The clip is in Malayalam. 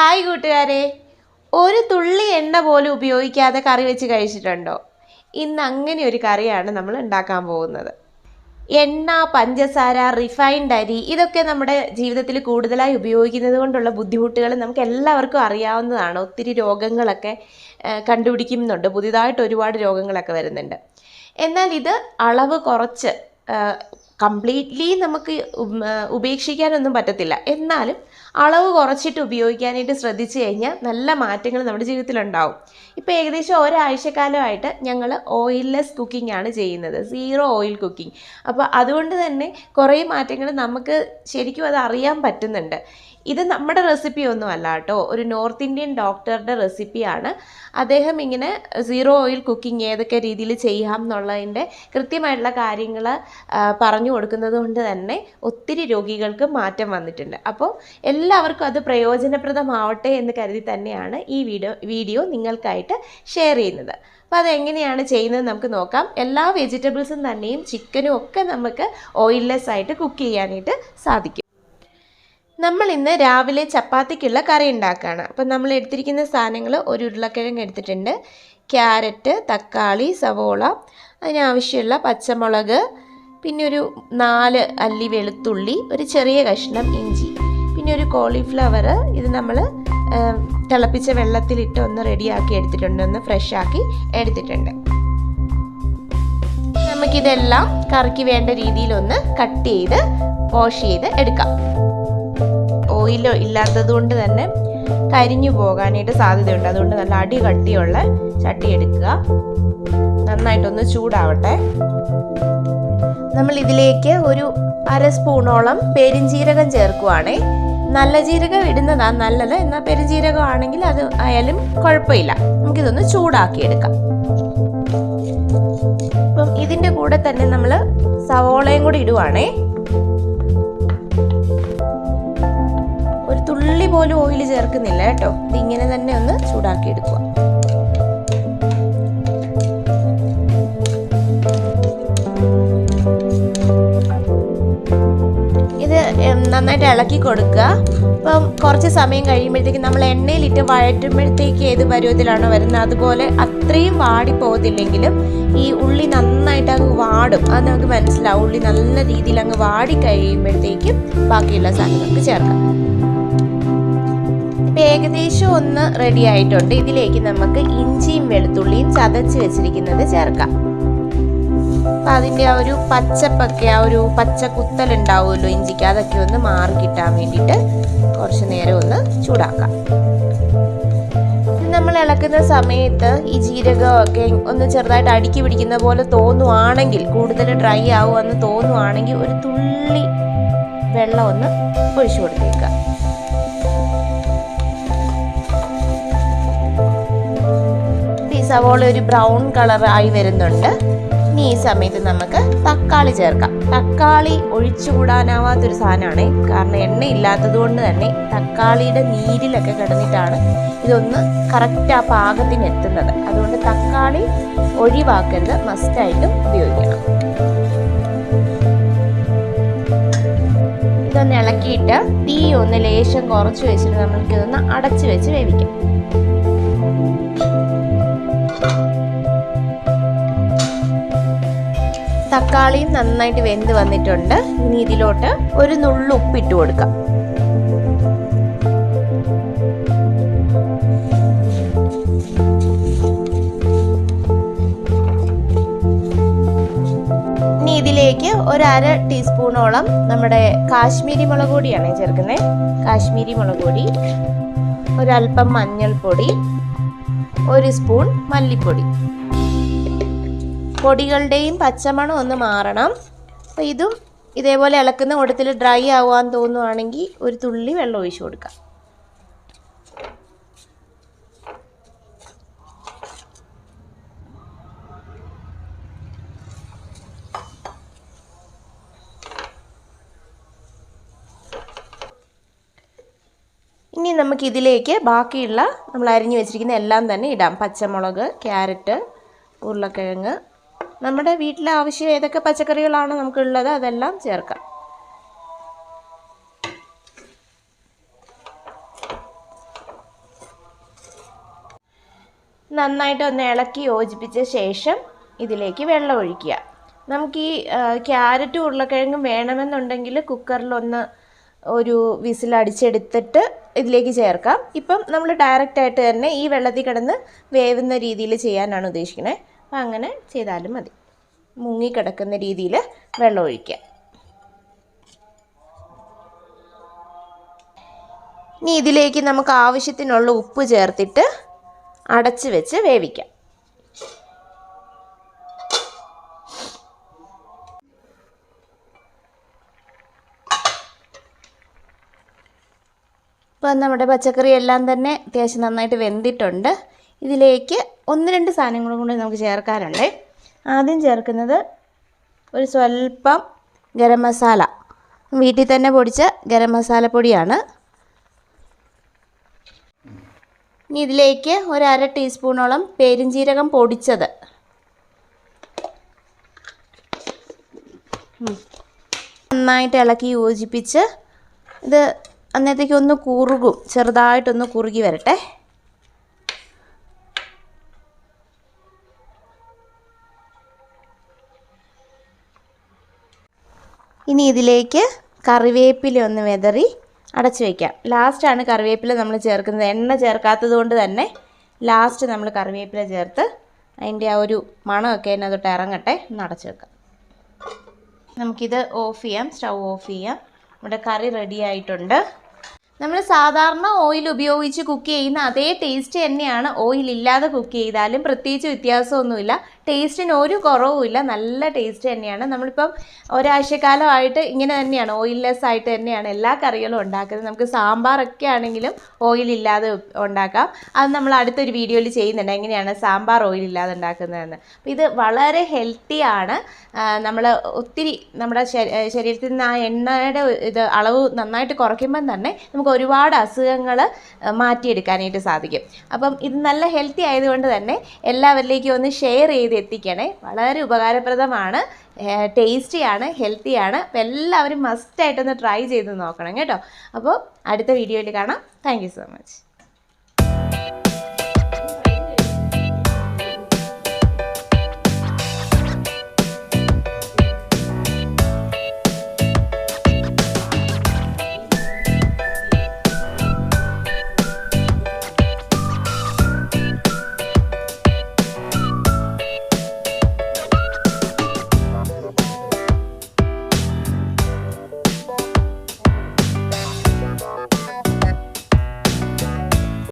ഹായ് കൂട്ടുകാരെ. ഒരു തുള്ളി എണ്ണ പോലും ഉപയോഗിക്കാതെ കറി വെച്ച് കഴിച്ചിട്ടുണ്ടോ? ഇന്ന് അങ്ങനെ ഒരു കറിയാണ് നമ്മൾ ഉണ്ടാക്കാൻ പോകുന്നത്. എണ്ണ പഞ്ചസാര റിഫൈൻഡ് അരി ഇതൊക്കെ നമ്മുടെ ജീവിതത്തിൽ കൂടുതലായി ഉപയോഗിക്കുന്നത് കൊണ്ടുള്ള ബുദ്ധിമുട്ടുകൾ നമുക്ക് എല്ലാവർക്കും അറിയാവുന്നതാണ്. ഒത്തിരി രോഗങ്ങളൊക്കെ കണ്ടുപിടിക്കുന്നുണ്ട്. പുതിയതായിട്ട് ഒരുപാട് രോഗങ്ങളൊക്കെ വരുന്നുണ്ട്. എന്നാൽ ഇത് അളവ് കുറച്ച് കംപ്ലീറ്റ്ലി നമുക്ക് ഉപേക്ഷിക്കാനൊന്നും പറ്റത്തില്ല. എന്നാലും അളവ് കുറച്ചിട്ട് ഉപയോഗിക്കാനായിട്ട് ശ്രദ്ധിച്ചു കഴിഞ്ഞാൽ നല്ല മാറ്റങ്ങൾ നമ്മുടെ ജീവിതത്തിലുണ്ടാവും. ഇപ്പോൾ ഏകദേശം ഒരാഴ്ചക്കാലമായിട്ട് ഞങ്ങൾ ഓയിൽലെസ് കുക്കിംഗ് ആണ് ചെയ്യുന്നത്. Zero oil cooking. അപ്പോൾ അതുകൊണ്ട് തന്നെ കുറേ മാറ്റങ്ങൾ നമുക്ക് ശരിക്കും അത് അറിയാൻ പറ്റുന്നുണ്ട്. ഇത് നമ്മുടെ റെസിപ്പി ഒന്നും അല്ല കേട്ടോ. ഒരു നോർത്ത് ഇന്ത്യൻ ഡോക്ടറുടെ റെസിപ്പിയാണ് അദ്ദേഹം ഇങ്ങനെ സീറോ ഓയിൽ കുക്കിംഗ് ഏതൊക്കെ രീതിയിൽ ചെയ്യാം എന്നുള്ളതിന്റെ കൃത്യമായിട്ടുള്ള കാര്യങ്ങൾ പറഞ്ഞു കൊടുക്കുന്നത് കൊണ്ട് തന്നെ ഒത്തിരി രോഗികൾക്ക് മാറ്റം വന്നിട്ടുണ്ട്. അപ്പോൾ എല്ലാവർക്കും അത് പ്രയോജനപ്രദമാവട്ടെ എന്ന് കരുതി തന്നെയാണ് ഈ വീഡിയോ വീഡിയോ നിങ്ങൾക്കായിട്ട് ഷെയർ ചെയ്യുന്നത്. അപ്പോൾ അതെങ്ങനെയാണ് ചെയ്യുന്നത് നമുക്ക് നോക്കാം. എല്ലാ വെജിറ്റബിൾസും തന്നെയും ചിക്കനും ഒക്കെ നമുക്ക് ഓയിൽലെസ് ആയിട്ട് കുക്ക് ചെയ്യാനായിട്ട് സാധിക്കും. നമ്മൾ ഇന്ന് രാവിലെ ചപ്പാത്തിക്കുള്ള കറി ഉണ്ടാക്കുകയാണ് അപ്പം നമ്മൾ എടുത്തിരിക്കുന്ന സാധനങ്ങൾ ഒരു ഉരുളക്കിഴങ്ങ് എടുത്തിട്ടുണ്ട്. ക്യാരറ്റ് തക്കാളി സവോള അതിനാവശ്യമുള്ള പച്ചമുളക് പിന്നെ ഒരു നാല് അല്ലി വെളുത്തുള്ളി ഒരു ചെറിയ കഷ്ണം ഇഞ്ചി പിന്നെ ഒരു കോളിഫ്ലവർ. ഇത് നമ്മൾ തിളപ്പിച്ച വെള്ളത്തിലിട്ട് ഒന്ന് റെഡിയാക്കി എടുത്തിട്ടുണ്ട്. ഒന്ന് ഫ്രഷ് ആക്കി എടുത്തിട്ടുണ്ട്. നമുക്കിതെല്ലാം കറിക്ക് വേണ്ട രീതിയിലൊന്ന് കട്ട് ചെയ്ത് വാഷ് ചെയ്ത് എടുക്കാം. ഓയിൽ ഇല്ലാത്തത് കൊണ്ട് തന്നെ കരിഞ്ഞു പോകാനായിട്ട് സാധ്യതയുണ്ട്. അതുകൊണ്ട് നല്ല അടി കട്ടിയുള്ള ചട്ടി എടുക്കുക. നന്നായിട്ടൊന്ന് ചൂടാവട്ടെ. നമ്മൾ ഇതിലേക്ക് ഒരു അര സ്പൂണോളം പെരിഞ്ജീരകം ചേർക്കുവാണേ. നല്ല ജീരകം ഇടുന്നതാണ് നല്ലത്. എന്നാൽ പെരുംജീരകം ആണെങ്കിൽ അത് ആയാലും കുഴപ്പമില്ല. നമുക്കിതൊന്ന് ചൂടാക്കി എടുക്കാം. അപ്പം ഇതിന്റെ കൂടെ തന്നെ നമ്മൾ സവോളയും കൂടി ഇടുവാണേ. പോലും ഓയിൽ ചേർക്കുന്നില്ല കേട്ടോ. ഇത് ഇങ്ങനെ തന്നെ ഒന്ന് ചൂടാക്കി എടുക്കുക. ഇത് നന്നായിട്ട് ഇളക്കി കൊടുക്കുക. അപ്പം കുറച്ച് സമയം കഴിയുമ്പോഴത്തേക്ക് നമ്മൾ എണ്ണയിലിട്ട് വഴറ്റുമ്പോഴത്തേക്ക് ഏത് പരുവത്തിലാണോ വരുന്നത് അതുപോലെ അത്രയും വാടി പോകത്തില്ലെങ്കിലും ഈ ഉള്ളി നന്നായിട്ട് അങ്ങ് വാടും. അത് നമുക്ക് മനസ്സിലാവും. ഉള്ളി നല്ല രീതിയിൽ അങ്ങ് വാടി കഴിയുമ്പോഴത്തേക്കും ബാക്കിയുള്ള സാധനങ്ങൾക്ക് ചേർക്കാം. ഏകദേശം ഒന്ന് റെഡി ആയിട്ടുണ്ട്. ഇതിലേക്ക് നമുക്ക് ഇഞ്ചിയും വെളുത്തുള്ളിയും ചതച്ച് വെച്ചിരിക്കുന്നത് ചേർക്കാം. അപ്പം അതിന്റെ ആ ഒരു പച്ചപ്പൊക്കെ ആ ഒരു പച്ച കുത്തലുണ്ടാവുമല്ലോ ഇഞ്ചിക്ക്. അതൊക്കെ ഒന്ന് മാറി കിട്ടാൻ വേണ്ടിയിട്ട് കുറച്ച് നേരം ഒന്ന് ചൂടാക്കാം. നമ്മൾ ഇളക്കുന്ന സമയത്ത് ഈ ജീരകമൊക്കെ ഒന്ന് ചെറുതായിട്ട് അടുക്കി പിടിക്കുന്ന പോലെ തോന്നുവാണെങ്കിൽ കൂടുതൽ ഡ്രൈ ആവുമെന്ന് തോന്നുവാണെങ്കിൽ ഒരു തുള്ളി വെള്ളം ഒന്ന് ഒഴിച്ചു കൊടുത്തേക്കുക. സവോള ഒരു ബ്രൗൺ കളർ ആയി വരുന്നുണ്ട്. ഇനി ഈ സമയത്ത് നമുക്ക് തക്കാളി ചേർക്കാം. തക്കാളി ഒഴിച്ചുകൂടാനാവാത്തൊരു സാധനമാണ്. കാരണം എണ്ണ ഇല്ലാത്തത് കൊണ്ട് തന്നെ തക്കാളിയുടെ നീരിലൊക്കെ കിടന്നിട്ടാണ് ഇതൊന്ന് കറക്റ്റ് ആ പാകത്തിന് എത്തുന്നത്. അതുകൊണ്ട് തക്കാളി ഒഴിവാക്കരുത്. മസ്റ്റായിട്ടും ഉപയോഗിക്കണം. ഇതൊന്ന് ഇളക്കിയിട്ട് തീ ഒന്ന് ലേശം കുറച്ച് വെച്ചിട്ട് നമ്മൾക്ക് ഇതൊന്ന് അടച്ചു വെച്ച് വേവിക്കാം. തക്കാളിയും നന്നായിട്ട് വെന്ത് വന്നിട്ടുണ്ട്. ഇനി ഇതിലോട്ട് ഒരു നുള്ളു ഉപ്പ് ഉപ്പിട്ട് കൊടുക്കാം. ഇനി ഇതിലേക്ക് ഒരു അര ടീസ്പൂണോളം നമ്മുടെ കാശ്മീരി മുളക് പൊടിയാണ് ചേർക്കുന്നത് കാശ്മീരി മുളക് പൊടി ഒരല്പം മഞ്ഞൾപ്പൊടി ഒരു സ്പൂൺ മല്ലിപ്പൊടി. പൊടികളുടെയും പച്ചമണം ഒന്ന് മാറണം. അപ്പോൾ ഇതും ഇതേപോലെ ഇളക്കുന്ന കൂട്ടത്തിൽ ഡ്രൈ ആവാൻ തോന്നുവാണെങ്കിൽ ഒരു തുള്ളി വെള്ളം ഒഴിച്ചു കൊടുക്കാം. ഇനി നമുക്ക് ഇതിലേക്ക് ബാക്കിയുള്ള നമ്മൾ അരിഞ്ഞു വെച്ചിരിക്കുന്ന എല്ലാം തന്നെ ഇടാം. പച്ചമുളക് ക്യാരറ്റ് ഉരുളക്കിഴങ്ങ് നമ്മുടെ വീട്ടിലെ ആവശ്യം ഏതൊക്കെ പച്ചക്കറികളാണ് നമുക്കുള്ളത് അതെല്ലാം ചേർക്കാം. നന്നായിട്ട് ഒന്ന് ഇളക്കി യോജിപ്പിച്ച ശേഷം ഇതിലേക്ക് വെള്ളം ഒഴിക്കുക. നമുക്ക് ഈ ക്യാരറ്റും ഉരുളക്കിഴങ്ങും വേണമെന്നുണ്ടെങ്കിൽ കുക്കറിലൊന്ന് ഒരു വിസിൽ അടിച്ചെടുത്തിട്ട് ഇതിലേക്ക് ചേർക്കാം. ഇപ്പം നമ്മൾ ഡയറക്റ്റായിട്ട് തന്നെ ഈ വെള്ളത്തിൽ കിടന്ന് വേവുന്ന രീതിയിൽ ചെയ്യാനാണ് ഉദ്ദേശിക്കുന്നത് അപ്പം അങ്ങനെ ചെയ്താലും മതി. മുങ്ങിക്കിടക്കുന്ന രീതിയിൽ വെള്ളം ഒഴിക്കുക. ഇനി ഇതിലേക്ക് നമുക്ക് ആവശ്യത്തിനുള്ള ഉപ്പ് ചേർത്തിട്ട് അടച്ച് വെച്ച് വേവിക്കാം. ഇപ്പം നമ്മുടെ പച്ചക്കറി എല്ലാം തന്നെ അത്യാവശ്യം നന്നായിട്ട് വെന്തിട്ടുണ്ട്. ഇതിലേക്ക് ഒന്ന് രണ്ട് സാധനങ്ങളും കൂടി നമുക്ക് ചേർക്കാനുണ്ട്. ആദ്യം ചേർക്കുന്നത് ഒരു സ്വല്പം ഗരം മസാല. വീട്ടിൽ തന്നെ പൊടിച്ച ഗരം മസാല പൊടിയാണ്. ഇനി ഇതിലേക്ക് ഒരു അര ടീസ്പൂണോളം പെരിഞ്ചീരകം പൊടിച്ചത്. നന്നായിട്ട് ഇളക്കി യോജിപ്പിച്ച് ഇത് അന്നേരത്തേക്ക് ഒന്ന് കുറുകും ചെറുതായിട്ടൊന്ന് കുറുകി വരട്ടെ. ഇനി ഇതിലേക്ക് കറിവേപ്പില ഒന്ന് വെതറി അടച്ചു വയ്ക്കാം ലാസ്റ്റാണ് കറിവേപ്പില നമ്മൾ ചേർക്കുന്നത്. എണ്ണ ചേർക്കാത്തത് കൊണ്ട് തന്നെ ലാസ്റ്റ് നമ്മൾ കറിവേപ്പില ചേർത്ത് അതിന്റെ ആ ഒരു മണമൊക്കെ അതിനകത്തോട്ട് ഇറങ്ങട്ടെ ഒന്ന് അടച്ചു വെക്കാം. നമുക്കിത് ഓഫ് ചെയ്യാം സ്റ്റൗ ഓഫ് ചെയ്യാം. നമ്മുടെ കറി റെഡി ആയിട്ടുണ്ട്. നമ്മൾ സാധാരണ ഓയിൽ ഉപയോഗിച്ച് കുക്ക് ചെയ്യുന്ന അതേ ടേസ്റ്റ് തന്നെയാണ് ഓയിൽ ഇല്ലാതെ കുക്ക് ചെയ്താലും പ്രത്യേകിച്ച് വ്യത്യാസമൊന്നുമില്ല. ടേസ്റ്റിന് ഒരു കുറവുമില്ല നല്ല ടേസ്റ്റ് തന്നെയാണ്. നമ്മളിപ്പം ഒരാഴ്ചക്കാലമായിട്ട് ഇങ്ങനെ തന്നെയാണ്. ഓയിൽലെസ് ആയിട്ട് തന്നെയാണ് എല്ലാ കറികളും ഉണ്ടാക്കുന്നത്. നമുക്ക് സാമ്പാറൊക്കെ ആണെങ്കിലും ഓയിൽ ഇല്ലാതെ ഉണ്ടാക്കാം. അത് നമ്മൾ അടുത്തൊരു വീഡിയോയിൽ ചെയ്യുന്നുണ്ട്. എങ്ങനെയാണ് സാമ്പാർ ഓയിൽ ഇല്ലാതെ ഉണ്ടാക്കുന്നതെന്ന്. അപ്പോൾ ഇത് വളരെ ഹെൽത്തിയാണ് നമ്മൾ ഒത്തിരി നമ്മുടെ ശരീരത്തിൽ നിന്ന് ആ എണ്ണയുടെ ഇത് അളവ് നന്നായിട്ട് കുറയ്ക്കുമ്പം തന്നെ നമുക്ക് ഒരുപാട് അസുഖങ്ങൾ മാറ്റിയെടുക്കാനായിട്ട് സാധിക്കും. അപ്പം ഇത് നല്ല ഹെൽത്തി ആയതുകൊണ്ട് തന്നെ എല്ലാവരിലേക്കും ഒന്ന് ഷെയർ ചെയ്ത് എത്തിക്കണേ. വളരെ ഉപകാരപ്രദമാണ്. ടേസ്റ്റിയാണ് ഹെൽത്തിയാണ്. അപ്പോൾ എല്ലാവരും മസ്റ്റായിട്ടൊന്ന് ട്രൈ ചെയ്ത് നോക്കണം കേട്ടോ. അപ്പോൾ അടുത്ത വീഡിയോയിൽ കാണാം. Thank so much.